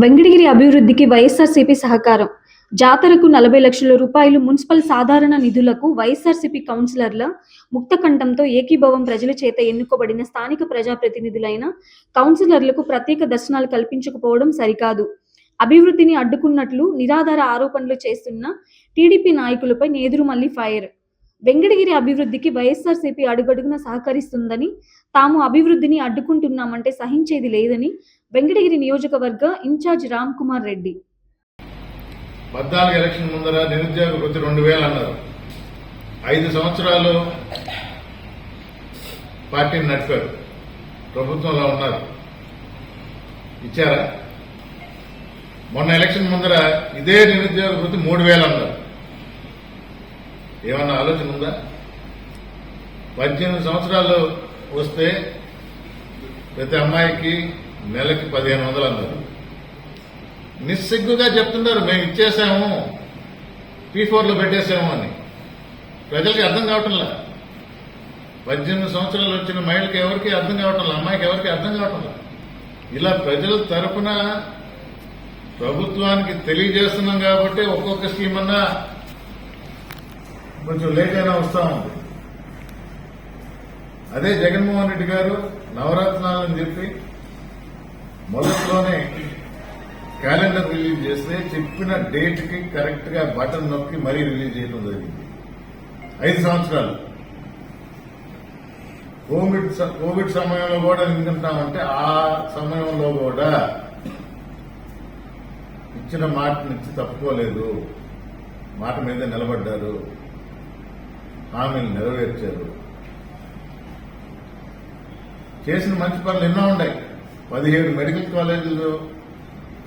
వెంకటగిరి అభివృద్ధికి వైఎస్ఆర్సీపీ సహకారం. జాతరకు నలభై లక్షల రూపాయలు మున్సిపల్ సాధారణ నిధులకు వైఎస్ఆర్సీపీ కౌన్సిలర్ల ముక్తకంఠంతో ఏకీభవం ప్రజల చేత ఎన్నుకోబడిన స్థానిక ప్రజాప్రతినిధులైన కౌన్సిలర్లకు ప్రత్యేక దర్శనాలు కల్పించకపోవడం సరికాదు. అభివృద్ధిని అడ్డుకున్నట్లు నిరాధార ఆరోపణలు చేస్తున్న టీడీపీ నాయకులపై నేదురుమల్లి ఫైర్. వెంకటగిరి అభివృద్ధికి వైఎస్ఆర్సీపీ అడుగడుగున సహకరిస్తుందని తాము అభివృద్ధిని అడ్డుకుంటున్నామంటే సహించేది లేదని వెంకటగిరి నియోజకవర్గ ఇన్ఛార్జ్ రామ్ కుమార్ రెడ్డి. పద్నాలుగు ఎలక్షన్ ముందర నిరుద్యోగ వృత్తి రెండు వేలు అన్నారు. ఐదు సంవత్సరాలు పార్టీని నడిపారు. ప్రభుత్వంలో ఉన్నారు. ఇచ్చారా? మొన్న ఎలక్షన్ ముందర ఇదే నిరుద్యోగ వృత్తి మూడు వేలు అన్నారు. ఏమన్నా ఆలోచన ఉందా? పద్దెనిమిది సంవత్సరాలు వస్తే ప్రతి అమ్మాయికి నెలకి పదిహేను వందలు అన్నారు. నిస్సిగ్గుగా చెప్తున్నారు మేము ఇచ్చేసాము పీ ఫోర్లో పెట్టేసాము అని. ప్రజలకి అర్థం కావటంలా? పద్దెనిమిది సంవత్సరాలు వచ్చిన మహిళకి ఎవరికి అర్థం కావటంలా? అమ్మాయికి ఎవరికి అర్థం కావటంలా? ఇలా ప్రజల తరపున ప్రభుత్వానికి తెలియజేస్తున్నాం కాబట్టి ఒక్కొక్క స్కీమ్ అన్నా కొంచెం లేట్ అయినా వస్తా. ఉంది అదే జగన్మోహన్ రెడ్డి గారు నవరత్నాలని చెప్పి మొదట్లోనే క్యాలెండర్ రిలీజ్ చేస్తే చెప్పిన డేట్కి కరెక్ట్గా బటన్ నొక్కి మరీ రిలీజ్ చేయడం జరిగింది. ఐదు సంవత్సరాలు. కోవిడ్ కోవిడ్ సమయంలో కూడా ఎందుకంటామంటే ఆ సమయంలో కూడా ఇచ్చిన మాటనిచ్చి తప్పుకోలేదు. మాట మీద నిలబడ్డారు. హామీలు నెరవేర్చారు. చేసిన మంచి పనులు ఎన్నో ఉన్నాయి. పదిహేడు మెడికల్ కాలేజీలు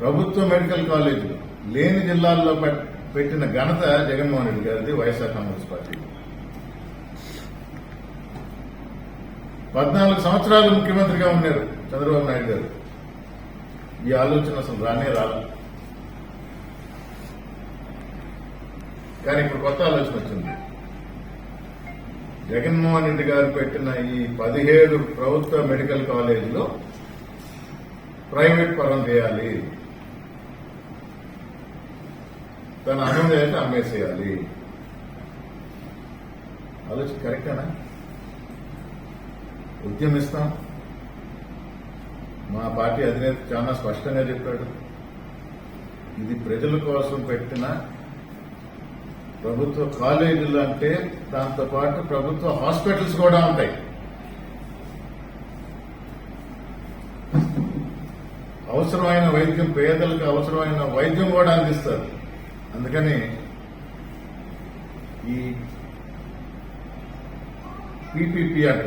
ప్రభుత్వ మెడికల్ కాలేజీలు. లేని జిల్లాల్లో పెట్టిన ఘనత జగన్మోహన్ రెడ్డి గారిది వైఎస్ఆర్ కాంగ్రెస్ పార్టీ. పద్నాలుగు సంవత్సరాలు ముఖ్యమంత్రిగా ఉన్నారు చంద్రబాబు నాయుడు గారు. ఈ ఆలోచన అసలు రానే రాదు. కానీ ఇప్పుడు కొత్త ఆలోచన వచ్చింది. జగన్మోహన్ రెడ్డి గారు పెట్టిన ఈ పదిహేడు ప్రభుత్వ మెడికల్ కాలేజీలో ప్రైవేట్ పరం చేయాలి. తన అనుమతి అయితే అమ్మేసేయాలి. ఆలోచన కరెక్టేనా ఉద్యమిస్తాం మా పార్టీ అధినేత చాలా స్పష్టంగా చెప్పాడు. ఇది ప్రజల కోసం పెట్టిన ప్రభుత్వ కాలేజీలు అంటే దాంతోపాటు ప్రభుత్వ హాస్పిటల్స్ కూడా ఉంటాయి. అవసరమైన వైద్యం పేదలకు అవసరమైన వైద్యం కూడా అందిస్తారు. అందుకని ఈ పీపీపీ అంట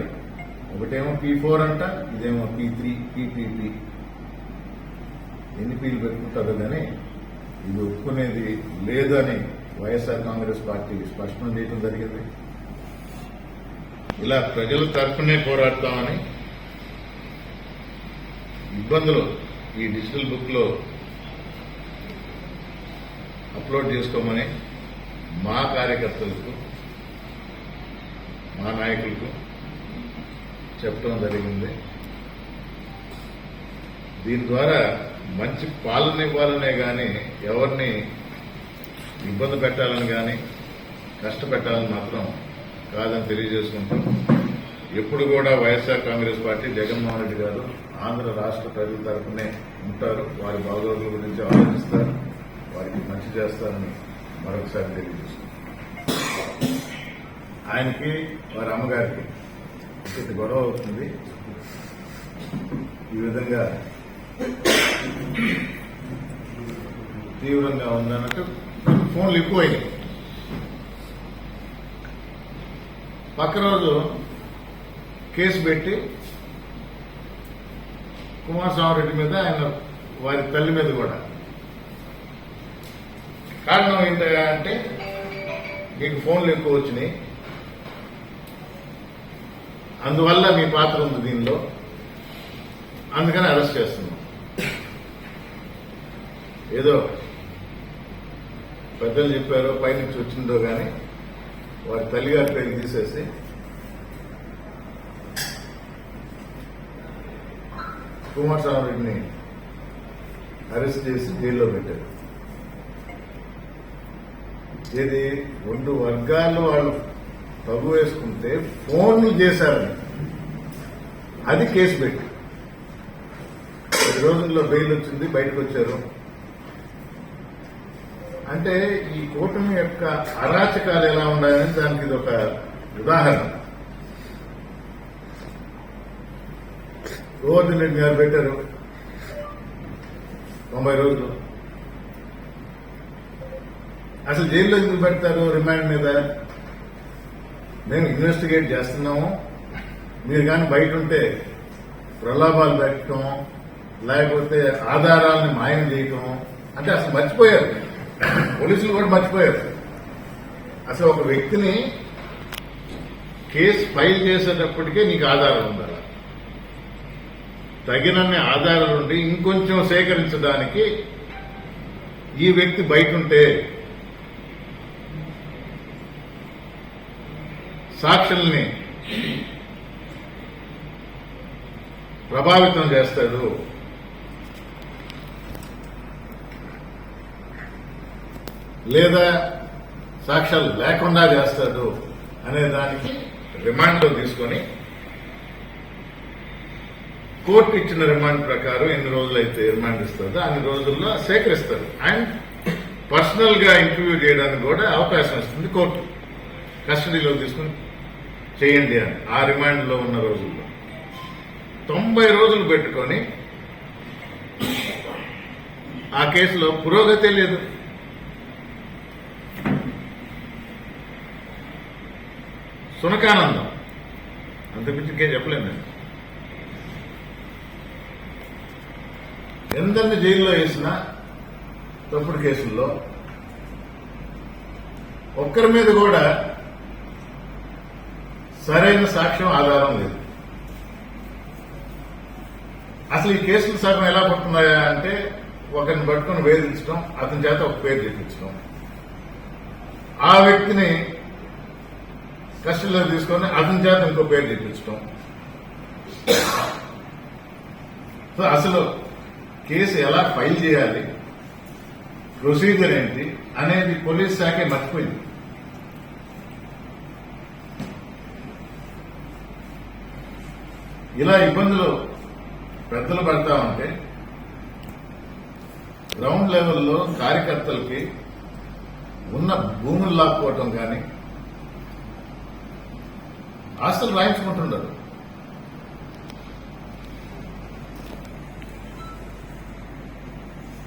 ఒకటేమో పీ ఫోర్ అంట ఇదేమో పీ త్రీ పీపీపీ ఎన్ని పీలు పెట్టుకుంటారు కానీ ఇది ఒప్పుకునేది లేదని వైఎస్ఆర్ కాంగ్రెస్ పార్టీ స్పష్టం చేయడం జరిగింది. ఇలా ప్రజల తరఫునే పోరాడతామని ఇబ్బందులు ఈ డిజిటల్ బుక్లో అప్లోడ్ చేసుకోమని మా కార్యకర్తలకు మా నాయకులకు చెప్పడం జరిగింది. దీని ద్వారా మంచి పాలన ఇవ్వాలనే కానీ ఎవరిని ఇబ్బంది పెట్టాలని కానీ కష్టపెట్టాలని మాత్రం కాదని తెలియజేసుకుంటాం ఎప్పుడు కూడా YSR Congress party Jaganmohan Reddy గారు ఆంధ్ర రాష్ట్ర ప్రజల తరఫునే ఉంటారు. వారి బాగోగుల గురించి ఆలోచిస్తారు. వారికి మంచి చేస్తారని మరొకసారి తెలియజేస్తున్నాం ఆయనకి వారి అమ్మగారికి ఇంకొక గొడవ అవుతుంది. ఈ విధంగా తీవ్రంగా ఉందన్నట్టు ఫోన్లు ఎక్కువైనాయి పక్క రోజు కేసు పెట్టి కుమారస్వామిరెడ్డి మీద ఆయన వారి తల్లి మీద కూడా. కారణం ఏంటంటే అంటే మీకు ఫోన్లు ఎక్కువ వచ్చినాయి. అందువల్ల మీ పాత్ర ఉంది దీనిలో. అందుకని అరెస్ట్ చేస్తున్నాం. ఏదో పెద్దలు చెప్పారో పైనుంచి వచ్చిందో కానీ వారి తల్లిగారి పేరు తీసేసి. కుమారస్వామి రెడ్డిని అరెస్ట్ చేసి జైల్లో పెట్టారు. ఇది రెండు వర్గాలు వాళ్ళు తగు వేసుకుంటే ఫోన్లు చేశారు అది కేసు పెట్టి పది రోజుల్లో బెయిల్ వచ్చింది బయటకు వచ్చారు. అంటే ఈ కూటమి యొక్క అరాచకాలు ఎలా ఉన్నాయని దానికి ఇది ఒక ఉదాహరణ. రోజు రెడ్డి గారు పెట్టారు. తొంభై రోజులు. అసలు జైల్లో ఎందుకు పెడతారు రిమాండ్ మీద? మేము ఇన్వెస్టిగేట్ చేస్తున్నాము. మీరు కానీ బయట ఉంటే ప్రలాభాలు పెట్టడం లేకపోతే ఆధారాలను మాయం చేయటం అంటే అసలు మర్చిపోయారు. పోలీసులు కూడా మర్చిపోయారు. అసలు ఒక వ్యక్తిని కేసు ఫైల్ చేసేటప్పటికే నీకు ఆధారం ఉండాలి. తగినన్ని ఆధారాలు ఉండి ఇంకొంచెం సేకరించడానికి ఈ వ్యక్తి బయట ఉంటే సాక్షుల్ని ప్రభావితం చేస్తాడు. లేదా సాక్ష్యాలు లేకుండా చేస్తాడు అనే దానికి రిమాండ్లో తీసుకొని కోర్టు ఇచ్చిన రిమాండ్ ప్రకారం ఎన్ని రోజులైతే రిమాండ్ ఇస్తుందో అన్ని రోజుల్లో సేకరిస్తారు అండ్ పర్సనల్గా ఇంటర్వ్యూ చేయడానికి కూడా అవకాశం ఇస్తుంది కోర్టు. కస్టడీలో తీసుకుని చేయండి అని ఆ రిమాండ్లో ఉన్న రోజుల్లో. తొంభై రోజులు పెట్టుకొని ఆ కేసులో పురోగతి లేదు. సునకానందం. అంతకుమించి ఇంకేం చెప్పలేము నేను ఎందరిని జైల్లో వేసినా తప్పుడు కేసుల్లో ఒక్కరి మీద కూడా సరైన సాక్ష్యం ఆధారం లేదు. అసలు ఈ కేసులు సగం ఎలా పడుతున్నాయా అంటే ఒకరిని పట్టుకుని వేధించడం అతని చేత ఒక పేరు చెప్పించడం ఆ వ్యక్తిని కస్టడీలో తీసుకొని అతని చేత ఇంకో పేరు తెప్పించడం సో అసలు కేసు ఎలా ఫైల్ చేయాలి ప్రొసీజర్ ఏంటి అనేది పోలీస్ శాఖే మర్చిపోయింది. ఇలా ఇబ్బందులు పెద్దలు పడతా ఉంటే గ్రౌండ్ లెవెల్లో కార్యకర్తలకి ఉన్న భూములు లాక్కోవటం కానీ ఆస్తులు రాయించుకుంటున్నారు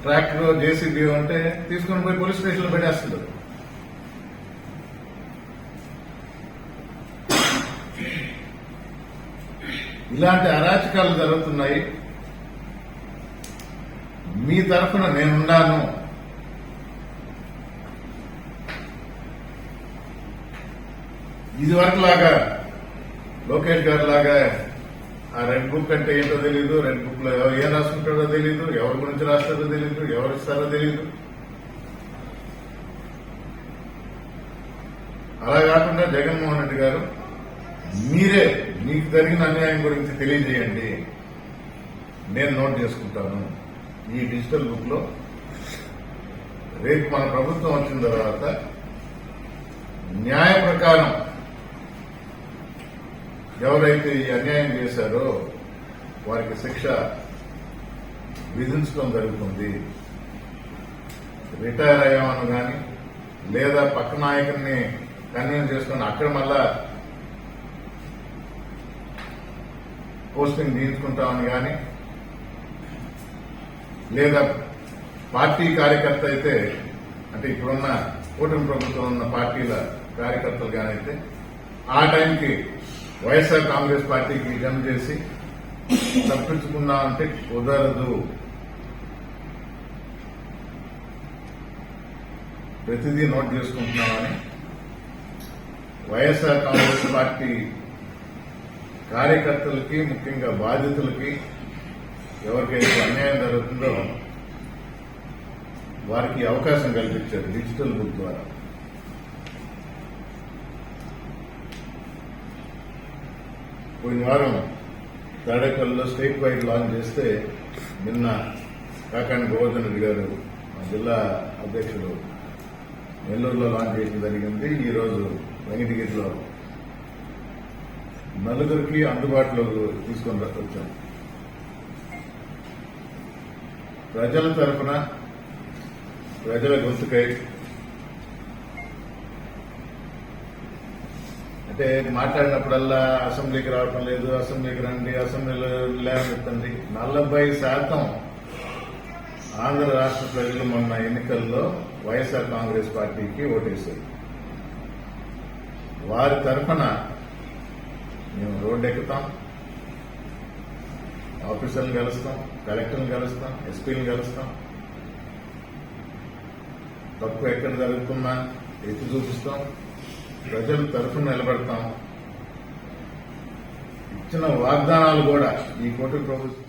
ట్రాక్టర్ జేసీబీ అంటే తీసుకొని పోయి పోలీస్ స్టేషన్లో పెట్టేస్తున్నారు ఇలాంటి అరాచకాలు జరుగుతున్నాయి. మీ తరఫున నేనున్నాను. ఇది వరకు లాగా లోకేష్ గారి లాగా ఆ రెడ్ బుక్ అంటే ఏంటో తెలియదు రెడ్ బుక్లో ఏం రాసుకుంటాడో తెలియదు ఎవరి గురించి రాస్తారో తెలియదు ఎవరు ఇస్తారో తెలియదు అలా కాకుండా జగన్మోహన్ రెడ్డి గారు మీరే మీకు జరిగిన అన్యాయం గురించి తెలియజేయండి. నేను నోట్ చేసుకుంటాను. ఈ డిజిటల్ బుక్లో రేపు మన ప్రభుత్వం వచ్చిన తర్వాత న్యాయ ప్రకారం ఎవరైతే ఈ అన్యాయం చేశారో వారికి శిక్ష విధించడం జరుగుతుంది. రిటైర్ అయ్యామని కానీ లేదా పక్క నాయకుడిని కన్వీన్ చేసుకుని అక్కడ మళ్ళా పోస్టింగ్ తీయించుకుంటామని కానీ లేదా పార్టీ కార్యకర్త అయితే అంటే ఇప్పుడున్న కూటమి ప్రభుత్వం ఉన్న పార్టీల కార్యకర్తలు కానైతే ఆ టైంకి వైఎస్ఆర్ కాంగ్రెస్ పార్టీకి జమ చేసి తప్పించుకున్నామంటే కుదరదు. ప్రతిదీ నోట్ చేసుకుంటున్నామని వైఎస్ఆర్ కాంగ్రెస్ పార్టీ కార్యకర్తలకి ముఖ్యంగా బాధితులకి ఎవరికైతే అన్యాయం జరుగుతుందో వారికి అవకాశం కల్పించారు డిజిటల్ బుక్ ద్వారా. పోయిన వారం తాడేపల్లిలో స్టేట్ వైడ్ లాంచ్ చేస్తే నిన్న కాకాని గోవర్ధన్ రెడ్డి గారు మా జిల్లా అధ్యక్షుడు నెల్లూరులో లాంచ్ చేయడం జరిగింది. ఈరోజు వెంకటగిరిలో నలుగురికి అందుబాటులో తీసుకొని వచ్చాం. ప్రజల తరఫున ప్రజల గొంతుకై అంటే మాట్లాడినప్పుడల్లా అసెంబ్లీకి రావటం లేదు అసెంబ్లీకి రండి అసెంబ్లీలో లేవనెత్తండి నలభై శాతం ఆంధ్ర రాష్ట్ర ప్రజలు మొన్న ఎన్నికల్లో వైఎస్ఆర్ కాంగ్రెస్ పార్టీకి ఓటేశారు. వారి తరఫున మేము రోడ్డు ఎక్కుతాం ఆఫీసర్లు కలుస్తాం కలెక్టర్ని కలుస్తాం ఎస్పీని కలుస్తాం తప్పు ఎక్కడ జరుగుతున్నా ఎత్తి చూపిస్తాం. ప్రజల తరఫున నిలబడతాం. ఇచ్చిన వాగ్దానాలు కూడా ఈ కోటి ప్రభుత్వం